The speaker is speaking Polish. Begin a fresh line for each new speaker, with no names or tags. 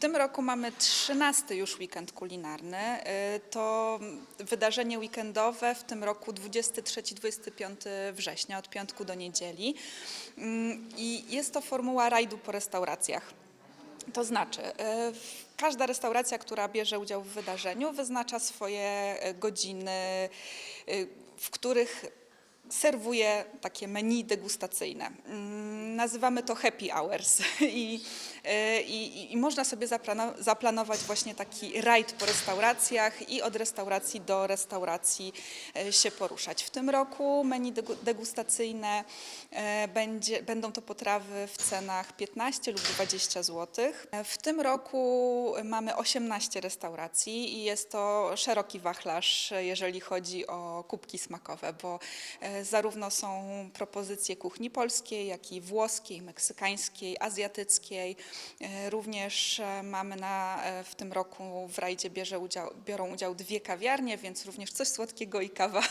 tym roku mamy 13 już weekend kulinarny. Y, To wydarzenie weekendowe w tym roku 23-25 września, od piątku do niedzieli. Mm, I jest to formuła rajdu po restauracjach. To znaczy, y, każda restauracja, która bierze udział w wydarzeniu, wyznacza swoje y, godziny, w których serwuje takie menu degustacyjne. Nazywamy to happy hours i, y, i, i można sobie zaplano, zaplanować właśnie taki rajd po restauracjach i od restauracji do restauracji y, się poruszać. W tym roku menu degu- degustacyjne e, będzie, będą to potrawy w cenach 15 lub 20 zł. W tym roku mamy 18 restauracji i jest to szeroki wachlarz, jeżeli chodzi o kubki smakowe, bo e, zarówno są propozycje kuchni polskiej, jak i włoskiej, meksykańskiej, azjatyckiej. E, Również e, mamy na, e, w tym roku w rajdzie bierze udział, biorą udział dwie kawiarnie, więc również coś słodkiego i kawa